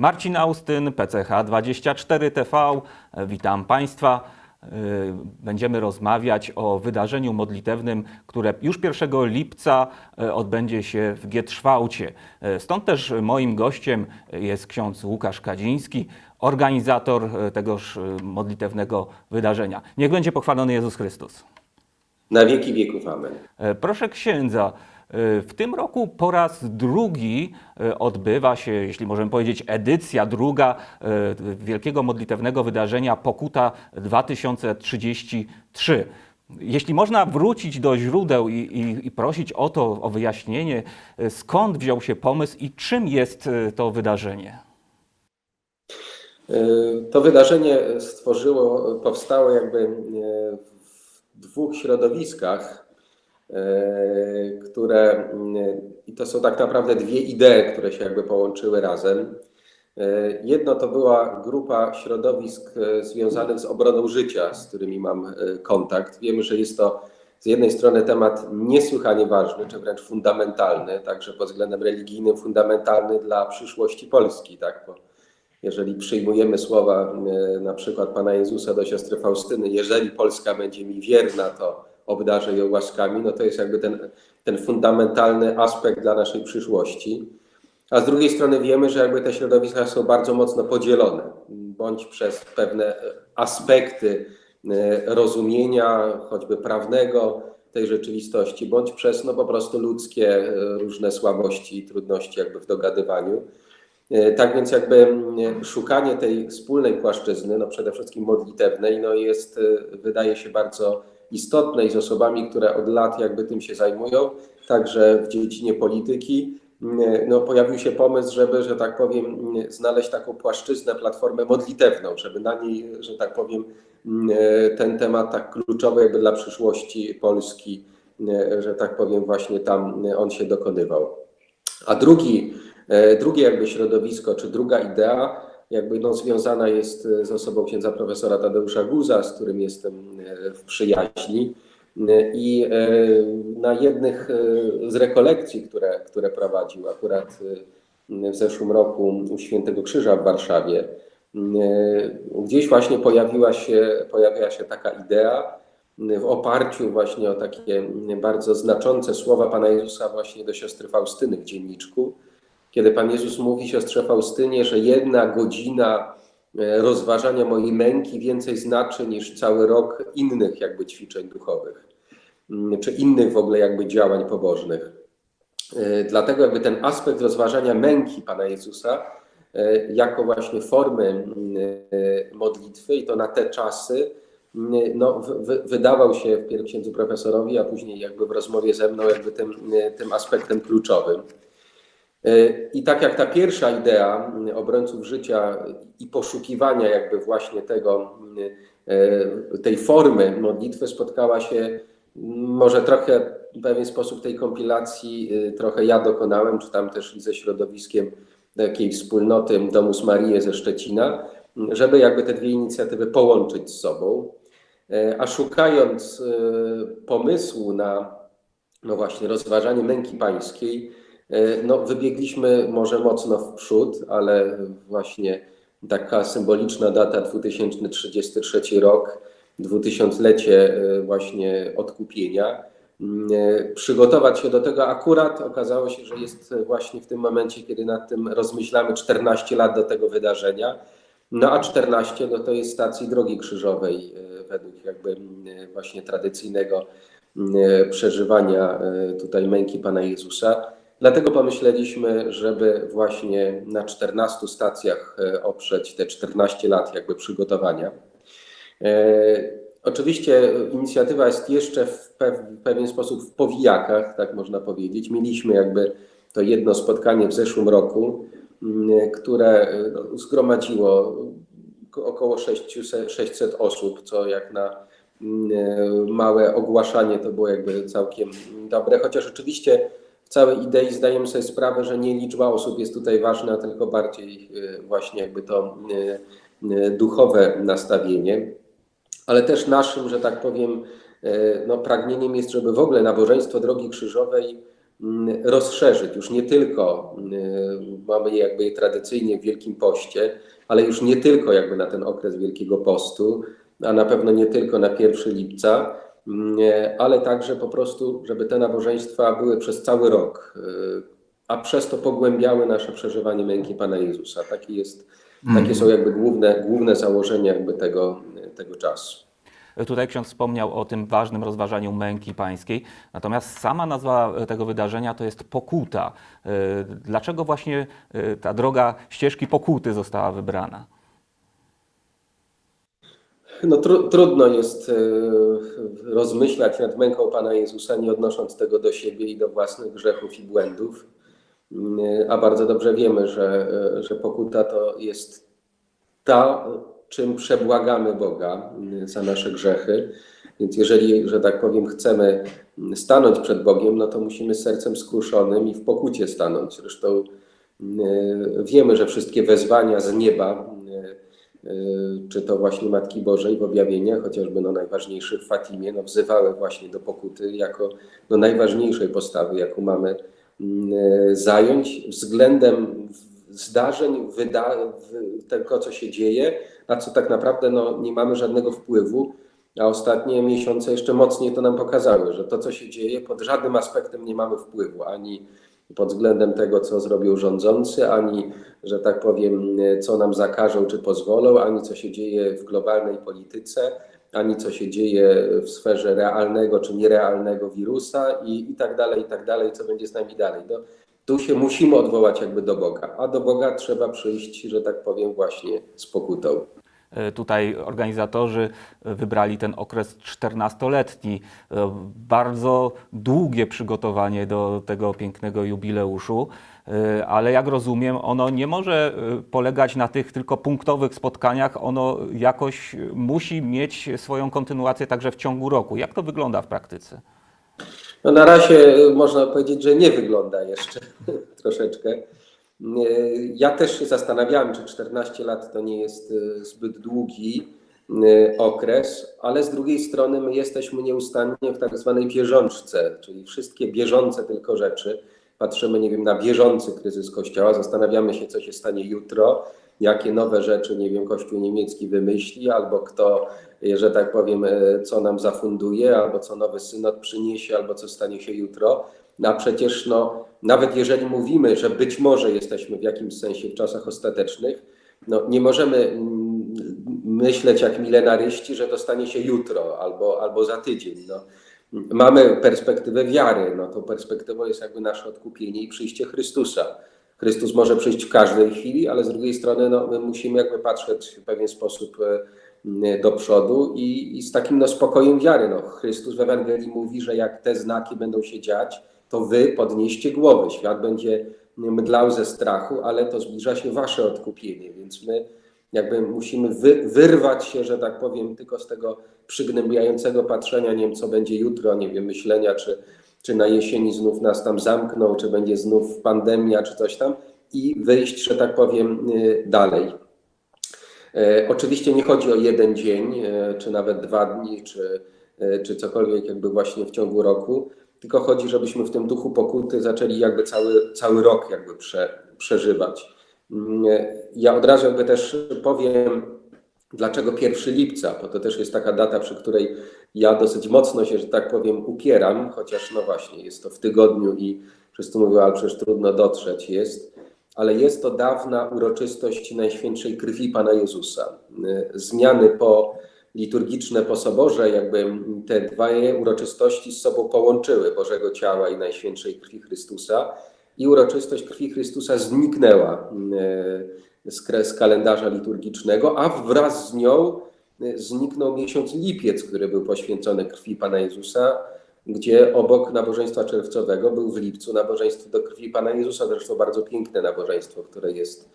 Marcin Austyn, PCH24TV. Witam Państwa. Będziemy rozmawiać o wydarzeniu modlitewnym, które już 1 lipca odbędzie się w Gietrzwałcie. Stąd też moim gościem jest ksiądz Łukasz Kadziński, organizator tegoż modlitewnego wydarzenia. Niech będzie pochwalony Jezus Chrystus. Na wieki wieków. Amen. Proszę księdza, w tym roku po raz drugi odbywa się, jeśli możemy powiedzieć, edycja druga wielkiego modlitewnego wydarzenia Pokuta 2033. Jeśli można wrócić do źródeł i, i, i, prosić o to, o wyjaśnienie, skąd wziął się pomysł i czym jest to wydarzenie? To wydarzenie stworzyło, powstało jakby w dwóch środowiskach które i to są tak naprawdę dwie idee, które się jakby połączyły razem. Jedno to była grupa środowisk związanych z obroną życia, z którymi mam kontakt. Wiemy, że jest to z jednej strony temat niesłychanie ważny, czy wręcz fundamentalny, także pod względem religijnym fundamentalny dla przyszłości Polski, tak? Bo jeżeli przyjmujemy słowa na przykład Pana Jezusa do siostry Faustyny, jeżeli Polska będzie mi wierna, to obdarzę ją łaskami, no to jest jakby ten, ten fundamentalny aspekt dla naszej przyszłości. A z drugiej strony wiemy, że jakby te środowiska są bardzo mocno podzielone, bądź przez pewne aspekty rozumienia, choćby prawnego tej rzeczywistości, bądź przez no po prostu ludzkie różne słabości i trudności jakby w dogadywaniu. Tak więc jakby szukanie tej wspólnej płaszczyzny, no przede wszystkim modlitewnej, no jest, wydaje się bardzo istotne i z osobami, które od lat jakby tym się zajmują, także w dziedzinie polityki, no pojawił się pomysł, żeby, że tak powiem, znaleźć taką płaszczyznę, platformę modlitewną, żeby na niej, że tak powiem, ten temat tak kluczowy jakby dla przyszłości Polski, że tak powiem, właśnie tam on się dokonywał. A drugi, drugie jakby środowisko, czy druga idea, jakby no, związana jest z osobą księdza profesora Tadeusza Guza, z którym jestem w przyjaźni. I na jednych z rekolekcji, które, które prowadził akurat w zeszłym roku u Świętego Krzyża w Warszawie, gdzieś właśnie pojawiła się, pojawiła się taka idea w oparciu właśnie o takie bardzo znaczące słowa Pana Jezusa właśnie do siostry Faustyny w dzienniczku, kiedy Pan Jezus mówi siostrze Faustynie, że jedna godzina rozważania mojej męki więcej znaczy niż cały rok innych jakby ćwiczeń duchowych, czy innych w ogóle jakby działań pobożnych. Dlatego jakby ten aspekt rozważania męki Pana Jezusa jako właśnie formy modlitwy i to na te czasy, no, wydawał się wpierw księdzu profesorowi, a później jakby w rozmowie ze mną jakby tym, tym aspektem kluczowym. I tak jak ta pierwsza idea obrońców życia i poszukiwania jakby właśnie tego, tej formy modlitwy spotkała się może trochę w pewien sposób tej kompilacji trochę ja dokonałem, czy tam też ze środowiskiem takiej wspólnoty Domus Marii ze Szczecina, żeby jakby te dwie inicjatywy połączyć z sobą. A szukając pomysłu na no właśnie rozważanie męki pańskiej, no, wybiegliśmy może mocno w przód, ale właśnie taka symboliczna data 2033 rok, 2000-lecie właśnie odkupienia. Przygotować się do tego akurat okazało się, że jest właśnie w tym momencie, kiedy nad tym rozmyślamy 14 lat do tego wydarzenia. No a 14 no to jest stacji drogi krzyżowej według jakby właśnie tradycyjnego przeżywania tutaj męki Pana Jezusa. Dlatego pomyśleliśmy, żeby właśnie na 14 stacjach oprzeć te 14 lat jakby przygotowania. Oczywiście inicjatywa jest jeszcze w pewien sposób w powijakach, tak można powiedzieć. Mieliśmy jakby to jedno spotkanie w zeszłym roku, które zgromadziło około 600, 600 osób, co jak na małe ogłaszanie to było jakby całkiem dobre, chociaż oczywiście całej idei zdajemy sobie sprawę, że nie liczba osób jest tutaj ważna, tylko bardziej właśnie jakby to duchowe nastawienie. Ale też naszym, że tak powiem, no, pragnieniem jest, żeby w ogóle nabożeństwo Drogi Krzyżowej mm, rozszerzyć. Już nie tylko y, mamy je jakby tradycyjnie w Wielkim Poście, ale już nie tylko jakby na ten okres Wielkiego Postu, a na pewno nie tylko na 1 lipca, mm, ale także po prostu, żeby te nabożeństwa były przez cały rok, y, a przez to pogłębiały nasze przeżywanie męki Pana Jezusa. Taki jest, takie są jakby główne, główne założenia jakby tego, tego czasu. Tutaj ksiądz wspomniał o tym ważnym rozważaniu męki pańskiej, natomiast sama nazwa tego wydarzenia to jest pokuta. E, Dlaczego właśnie e, ta droga ścieżki pokuty została wybrana? No, tru, trudno jest e, rozmyślać nad męką Pana Jezusa, nie odnosząc tego do siebie i do własnych grzechów i błędów. Mm, A bardzo dobrze wiemy, że, e, że pokuta to jest ta, czym przebłagamy Boga mm, za nasze grzechy. Więc jeżeli, że tak powiem, chcemy stanąć przed Bogiem, no to musimy sercem skruszonym i w pokucie stanąć. Zresztą mm, wiemy, że wszystkie wezwania z nieba, czy to właśnie Matki Bożej w objawieniach, chociażby no najważniejszy w Fatimie, no wzywały właśnie do pokuty jako do najważniejszej postawy, jaką mamy mm, zająć względem zdarzeń, wyda tego, co się dzieje, na co tak naprawdę no, nie mamy żadnego wpływu, a ostatnie miesiące jeszcze mocniej to nam pokazały, że to, co się dzieje, pod żadnym aspektem nie mamy wpływu, ani pod względem tego, co zrobią rządzący, ani, że tak powiem, co nam zakażą czy pozwolą, ani co się dzieje w globalnej polityce, ani co się dzieje w sferze realnego czy nierealnego wirusa i, i tak dalej, i tak dalej, co będzie z nami dalej. No, tu się musimy odwołać jakby do Boga, a do Boga trzeba przyjść, że tak powiem, właśnie z pokutą. E, Tutaj organizatorzy e, wybrali ten okres 14-letni. E, Bardzo długie przygotowanie do tego pięknego jubileuszu, ale jak rozumiem, ono nie może polegać na tych tylko punktowych spotkaniach, ono jakoś musi mieć swoją kontynuację także w ciągu roku. Jak to wygląda w praktyce? No na razie można powiedzieć, że nie wygląda jeszcze troszeczkę. Ja też się zastanawiałem, czy 14 lat to nie jest e, zbyt długi e, okres, ale z drugiej strony my jesteśmy nieustannie w tak zwanej bieżączce, czyli wszystkie bieżące tylko rzeczy. Patrzymy, nie wiem, na bieżący kryzys Kościoła, zastanawiamy się, co się stanie jutro, jakie nowe rzeczy, nie wiem, Kościół niemiecki wymyśli, albo kto, e, że tak powiem, co nam zafunduje, albo co nowy synod przyniesie, albo co stanie się jutro. No a przecież, no, nawet jeżeli mówimy, że być może jesteśmy w jakimś sensie w czasach ostatecznych, no, nie możemy mm, myśleć jak milenaryści, że to stanie się jutro albo, albo za tydzień. No. Mamy perspektywę wiary, no to perspektywą jest jakby nasze odkupienie i przyjście Chrystusa. Chrystus może przyjść w każdej chwili, ale z drugiej strony no, my musimy jakby patrzeć w pewien sposób e, do przodu i, i z takim no, spokojem wiary. No, Chrystus w Ewangelii mówi, że jak te znaki będą się dziać, to wy podnieście głowy. Świat będzie mdlał ze strachu, ale to zbliża się wasze odkupienie, więc my jakby musimy wy, wyrwać się, że tak powiem, tylko z tego przygnębiającego patrzenia, nie wiem, co będzie jutro, nie wiem, myślenia, czy, czy na jesieni znów nas tam zamkną, czy będzie znów pandemia, czy coś tam i wyjść, że tak powiem, y, dalej. E, Oczywiście nie chodzi o jeden dzień, e, czy nawet dwa dni, czy, e, czy cokolwiek jakby właśnie w ciągu roku, tylko chodzi, żebyśmy w tym duchu pokuty zaczęli jakby cały, cały rok jakby prze, przeżywać. Mm, Ja od razu jakby też powiem, dlaczego 1 lipca, bo to też jest taka data, przy której ja dosyć mocno się, że tak powiem, upieram, chociaż no właśnie, jest to w tygodniu i wszyscy mówią, ale przecież trudno dotrzeć jest, ale jest to dawna uroczystość Najświętszej Krwi Pana Jezusa. Y, Zmiany po liturgiczne po soborze, jakby te dwie uroczystości z sobą połączyły Bożego Ciała i Najświętszej Krwi Chrystusa i uroczystość Krwi Chrystusa zniknęła y, z, kalendarza liturgicznego, a wraz z nią y, zniknął miesiąc lipiec, który był poświęcony krwi Pana Jezusa, gdzie obok nabożeństwa czerwcowego był w lipcu nabożeństwo do krwi Pana Jezusa, zresztą bardzo piękne nabożeństwo, które jest,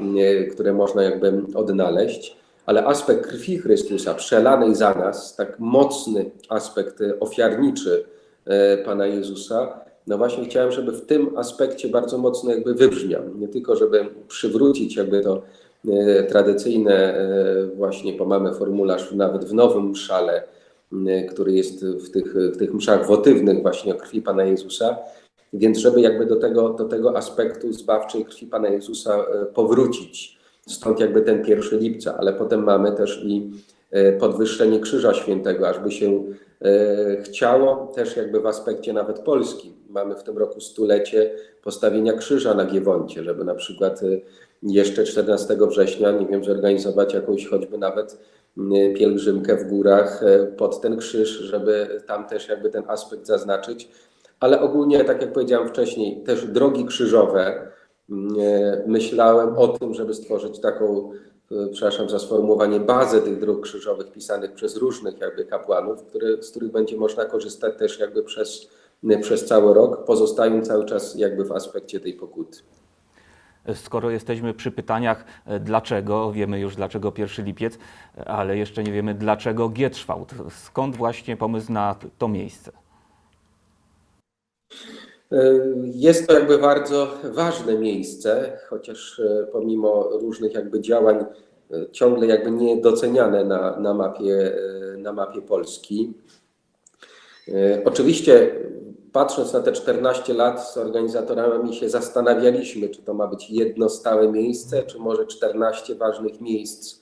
y, które można jakby odnaleźć. Ale aspekt krwi Chrystusa przelanej za nas, tak mocny aspekt y, ofiarniczy y, Pana Jezusa, no właśnie chciałem, żeby w tym aspekcie bardzo mocno jakby wybrzmiał. Nie tylko, żeby przywrócić jakby to e, tradycyjne e, właśnie, bo mamy formularz nawet w nowym mszale, m, który jest w tych, w tych mszach wotywnych właśnie o krwi Pana Jezusa, Więc żeby jakby do tego, do tego aspektu zbawczej krwi Pana Jezusa e, powrócić. Stąd jakby ten 1 lipca, ale potem mamy też i e, podwyższenie Krzyża Świętego, ażby się e, chciało też jakby w aspekcie nawet polskim. Mamy w tym roku stulecie postawienia krzyża na Giewoncie, żeby na przykład e, jeszcze 14 września, nie wiem, zorganizować jakąś choćby nawet pielgrzymkę w górach pod ten krzyż, żeby tam też jakby ten aspekt zaznaczyć. Ale ogólnie, tak jak powiedziałem wcześniej, też drogi krzyżowe, myślałem o tym, żeby stworzyć taką, e, przepraszam za sformułowanie, bazę tych dróg krzyżowych pisanych przez różnych jakby kapłanów, które, z których będzie można korzystać też jakby przez, przez cały rok, pozostając cały czas jakby w aspekcie tej pokuty. Skoro jesteśmy przy pytaniach, e, dlaczego, wiemy już dlaczego 1 lipiec, e, ale jeszcze nie wiemy dlaczego Gietrzwałt. Skąd właśnie pomysł na to miejsce? Jest to jakby bardzo ważne miejsce, chociaż e, pomimo różnych jakby działań e, ciągle jakby niedoceniane na, na, mapie, e, na mapie Polski. E, Oczywiście patrząc na te 14 lat z organizatorami się zastanawialiśmy, czy to ma być jedno stałe miejsce, czy może 14 ważnych miejsc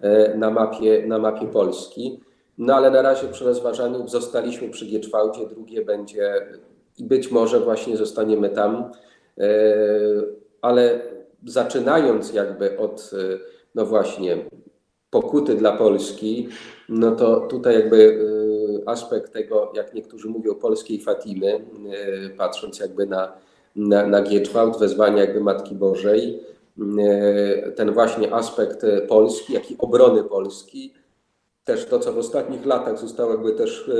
e, na mapie, na mapie Polski. No ale na razie przy rozważaniu zostaliśmy przy Gieczwałdzie, drugie będzie i być może właśnie zostaniemy tam, E, ale zaczynając jakby od, e, no właśnie, pokuty dla Polski, no to tutaj jakby e, aspekt tego, jak niektórzy mówią, polskiej Fatimy, patrząc jakby na, na, na Gieczwałt, wezwanie jakby Matki Bożej, ten właśnie aspekt Polski, jak i obrony Polski, też to, co w ostatnich latach zostało jakby też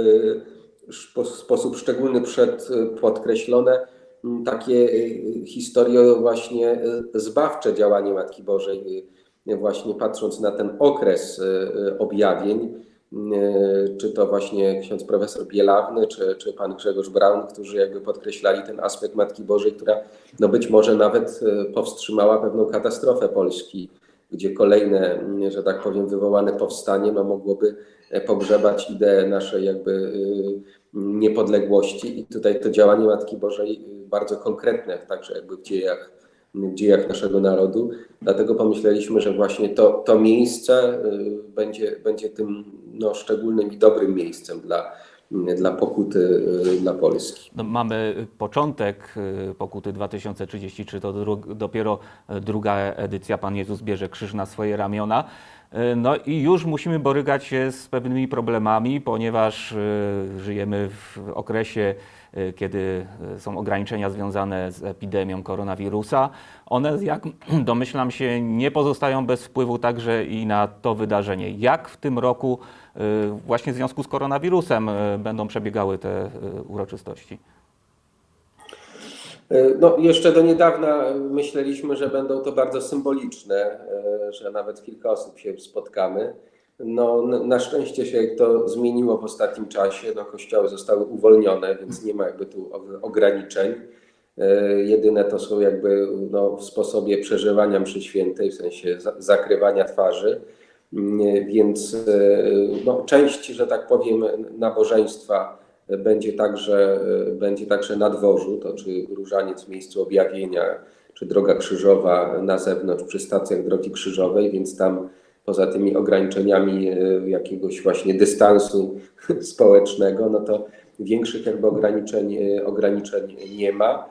w sposób szczególny przed, podkreślone, m, takie e, historie właśnie e, zbawcze działanie Matki Bożej, właśnie patrząc na ten okres objawień, czy to właśnie ksiądz profesor Bielawny, czy, czy pan Grzegorz Braun, którzy jakby podkreślali ten aspekt Matki Bożej, która no być może nawet powstrzymała pewną katastrofę Polski, gdzie kolejne, że tak powiem, wywołane powstanie no mogłoby e, pogrzebać ideę naszej jakby y, niepodległości i tutaj to działanie Matki Bożej y, bardzo konkretne, także jakby w dziejach, w dziejach naszego narodu. Dlatego pomyśleliśmy, że właśnie to, to miejsce będzie, będzie tym no, szczególnym i dobrym miejscem dla, dla pokuty y, dla Polski. No, mamy początek y, pokuty 2033, to dru- dopiero druga edycja. Pan Jezus bierze krzyż na swoje ramiona. Y, No i już musimy borykać się z pewnymi problemami, ponieważ y, żyjemy w okresie, y, kiedy są ograniczenia związane z epidemią koronawirusa. One, jak domyślam się, nie pozostają bez wpływu także i na to wydarzenie. Jak w tym roku właśnie w związku z koronawirusem będą przebiegały te uroczystości? No, jeszcze do niedawna myśleliśmy, że będą to bardzo symboliczne, e, że nawet kilka osób się spotkamy. No, na szczęście się to zmieniło w ostatnim czasie. No, kościoły zostały uwolnione, więc nie ma jakby tu ograniczeń. E, Jedyne to są jakby no, w sposobie przeżywania mszy świętej, w sensie za- zakrywania twarzy. Mm, Więc e, no, część, że tak powiem, nabożeństwa będzie także, będzie także na dworzu, to czy różaniec w miejscu objawienia, czy droga krzyżowa na zewnątrz przy stacjach drogi krzyżowej, więc tam poza tymi ograniczeniami e, jakiegoś właśnie dystansu społecznego, no to większych jakby ograniczeń, e, ograniczeń nie ma.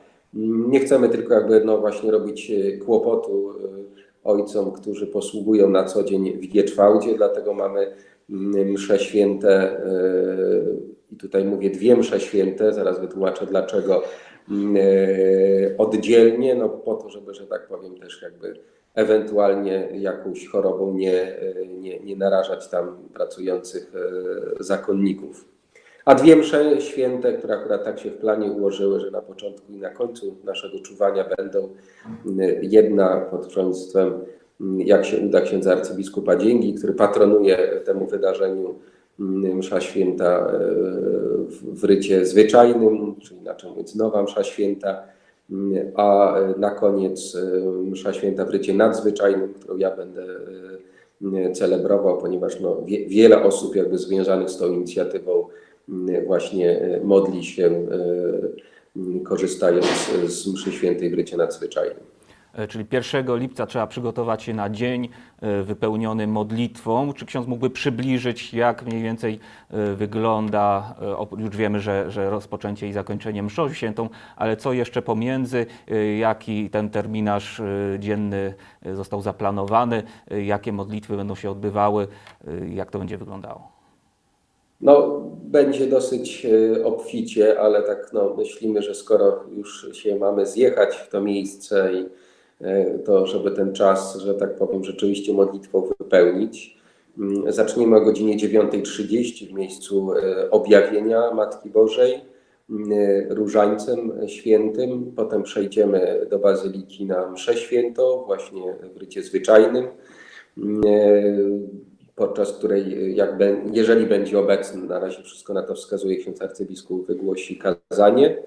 Nie chcemy tylko jakby no właśnie robić e, kłopotu e, ojcom, którzy posługują na co dzień w Gieczwałdzie, dlatego mamy mm, msze święte e, i tutaj mówię dwie msze święte, zaraz wytłumaczę dlaczego mm, e, oddzielnie, no po to, żeby, że tak powiem, też jakby ewentualnie jakąś chorobą nie, e, nie, nie narażać tam pracujących e, zakonników. A dwie msze święte, które akurat tak się w planie ułożyły, że na początku i na końcu naszego czuwania będą mm, jedna pod przewodnictwem, mm, jak się uda, księdza arcybiskupa Dzięgi, który patronuje temu wydarzeniu msza święta e, w rycie zwyczajnym, czyli inaczej mówiąc nowa msza święta, mm, a e, na koniec e, msza święta w rycie nadzwyczajnym, którą ja będę celebrował, ponieważ no, wie, wiele osób jakby związanych z tą inicjatywą mm, właśnie modli się mm, korzystając z mszy świętej w rycie nadzwyczajnym. E, Czyli 1 lipca trzeba przygotować się na dzień e, wypełniony modlitwą. Czy ksiądz mógłby przybliżyć, jak mniej więcej e, wygląda, już wiemy, że, że rozpoczęcie i zakończenie mszą świętą, ale co jeszcze pomiędzy, jaki ten terminarz dzienny został zaplanowany, jakie modlitwy będą się odbywały, jak to będzie wyglądało? No, będzie dosyć obficie, ale tak no, myślimy, że skoro już się mamy zjechać w to miejsce i to, żeby ten czas, że tak powiem, rzeczywiście modlitwą wypełnić, mm, zaczniemy o godzinie 9.30 w miejscu e, objawienia Matki Bożej mm, różańcem świętym. Potem przejdziemy do Bazyliki na mszę świętą, właśnie w rycie zwyczajnym podczas której, jak jeżeli będzie obecny, na razie wszystko na to wskazuje, ksiądz arcybiskup wygłosi kazanie.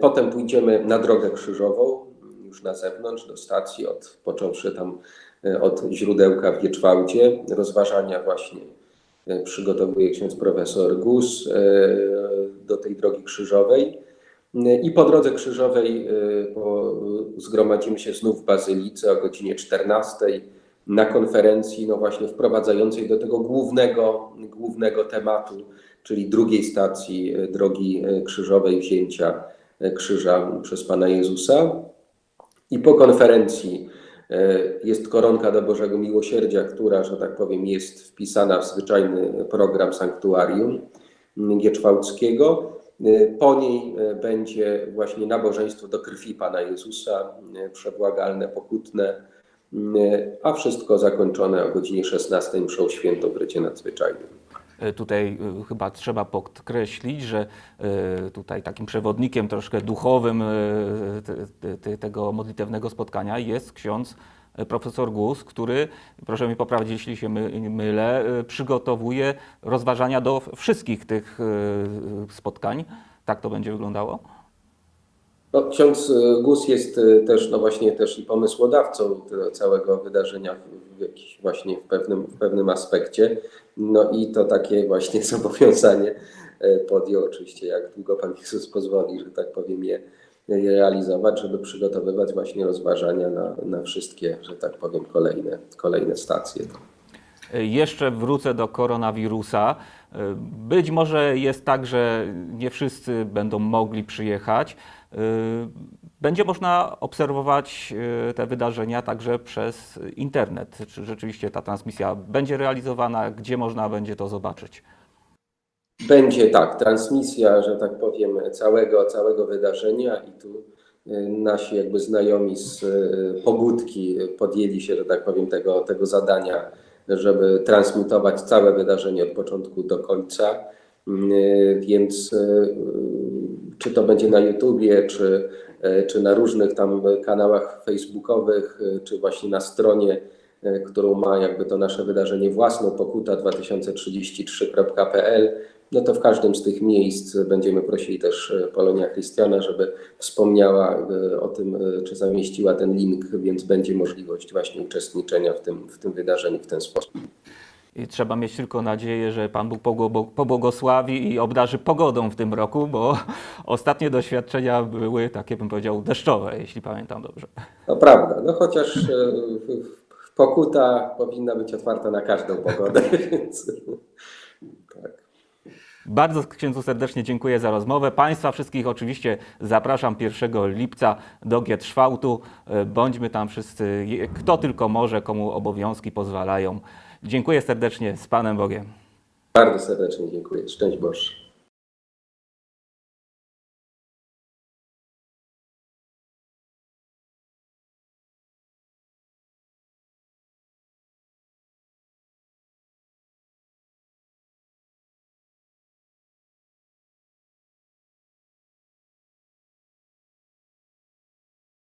Potem pójdziemy na drogę krzyżową, już na zewnątrz, do stacji, od, począwszy tam e, od źródełka w Wieczwałdzie, rozważania właśnie e, przygotowuje ksiądz profesor Gus e, do tej drogi krzyżowej. I po drodze krzyżowej zgromadzimy się znów w Bazylice o godzinie 14 na konferencji, no właśnie wprowadzającej do tego głównego, głównego tematu, czyli drugiej stacji drogi krzyżowej wzięcia krzyża przez Pana Jezusa. I po konferencji e, jest koronka do Bożego Miłosierdzia, która, że tak powiem, jest wpisana w zwyczajny program sanktuarium Gieczwałckiego. E, Po niej e, będzie właśnie nabożeństwo do krwi Pana Jezusa, przebłagalne, pokutne, a wszystko zakończone o godzinie 16 mszą świętą w rycie nadzwyczajnym. E, Tutaj e, chyba trzeba podkreślić, że e, tutaj takim przewodnikiem troszkę duchowym te- te- tego modlitewnego spotkania jest ksiądz profesor Gus, który, proszę mi poprawić, jeśli się my, mylę, przygotowuje rozważania do wszystkich tych spotkań. Tak to będzie wyglądało? No, ksiądz y, Gus jest y, też, no właśnie też i pomysłodawcą tego całego wydarzenia w, w jakiś właśnie w pewnym, w pewnym aspekcie. No i to takie właśnie zobowiązanie e, podjął oczywiście, jak długo Pan Jezus pozwoli, że tak powiem, je, je realizować, żeby przygotowywać właśnie rozważania na, na wszystkie, że tak powiem, kolejne, kolejne stacje. Jeszcze wrócę do koronawirusa. E, Być może jest tak, że nie wszyscy będą mogli przyjechać. E, Będzie można obserwować e, te wydarzenia także przez internet. Czy rzeczywiście ta transmisja będzie realizowana? Gdzie można będzie to zobaczyć? Będzie tak, transmisja, że tak powiem, całego, całego wydarzenia i tu nasi jakby znajomi z Pogódki podjęli się, że tak powiem, tego, tego zadania, żeby transmitować całe wydarzenie od początku do końca. Y, Więc y, czy to będzie na YouTubie, czy, y, czy na różnych tam kanałach facebookowych, y, czy właśnie na stronie którą ma jakby to nasze wydarzenie własną, pokuta2033.pl, no to w każdym z tych miejsc będziemy prosili też e, Polonia Christiana, żeby wspomniała e, o tym, e, czy zamieściła ten link, więc będzie możliwość właśnie uczestniczenia w tym, w tym wydarzeniu w ten sposób. I trzeba mieć tylko nadzieję, że Pan Bóg pobłogosławi i obdarzy pogodą w tym roku, bo ostatnie doświadczenia były takie, bym powiedział, deszczowe, jeśli pamiętam dobrze. No prawda, no chociaż pokuta powinna być otwarta na każdą pogodę, więc tak. Bardzo księdzu serdecznie dziękuję za rozmowę. Państwa wszystkich oczywiście zapraszam 1 lipca do Gietrzwałtu. E, Bądźmy tam wszyscy, kto tylko może, komu obowiązki pozwalają. Dziękuję serdecznie, z Panem Bogiem. Bardzo serdecznie dziękuję. Szczęść Boże.